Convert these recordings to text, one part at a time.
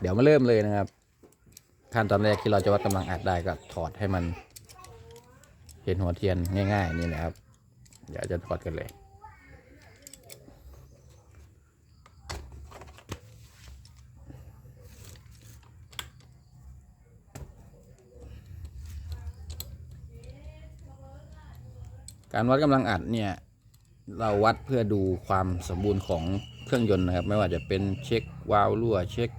เดี๋ยวมาเริ่มเลยนะครับ ขั้นตอนแรกที่เราจะวัดกำลังอัดได้ก็ถอดให้มันเห็นหัวเทียนง่าย ๆ นี่แหละครับ เดี๋ยวจะถอดกันเลยการวัดกำลังอัดเนี่ยเราวัดเพื่อดูความสมบูรณ์ของเครื่องยนต์นะครับ ไม่ว่าจะเป็นเช็ควาล์วรั่วเช็ค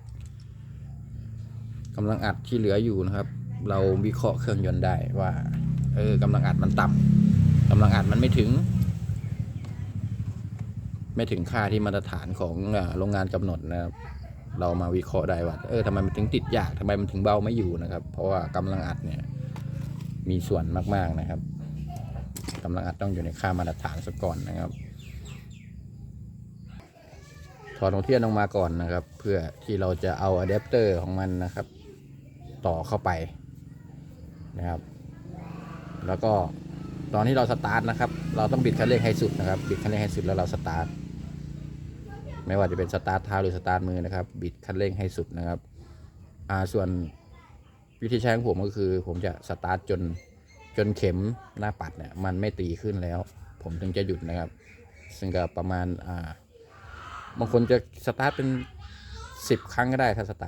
กำลังอัดที่เหลืออยู่นะครับ เราวิเคราะห์เครื่องยนต์ได้ว่าเออกำลังอัดมันต่ำกำลังอัดมันไม่ถึง ไม่ถึงค่าที่มาตรฐานของโรงงานกำหนดนะครับ เรามาวิเคราะห์ได้ว่าเออทำไมมันถึงติดยากทำไมมันถึงเบาไม่อยู่นะครับ เพราะว่ากำลังอัดเนี่ย มีส่วนมากๆนะครับกำลังอัดต้องอยู่ในค่ามาตรฐานซะก่อนนะครับถอดหัวเทียนออกมาก่อนนะครับ เพื่อที่เราจะเอาอะแดปเตอร์ของมันนะครับ ต่อเข้าไปนะครับ แล้วก็ตอนที่เราสตาร์ทนะครับ เราต้องบิดคันเร่งให้สุดนะครับ บิดคันเร่งให้สุดแล้วเราสตาร์ท ไม่ว่าจะเป็นสตาร์ทเท้าหรือสตาร์ทมือนะครับ บิดคันเร่งให้สุดนะครับอ่าส่วนวิธีใช้ของผมก็คือ ผมจะสตาร์ทจนจนเข็มหน้าปัดเนี่ยมันไม่ตีขึ้นแล้ว ผมถึงจะหยุดนะครับ ซึ่งก็ประมาณอ่าบางคนจะสตาร์ทเป็นสิบครั้งก็ได้ถ้าสตาร์ท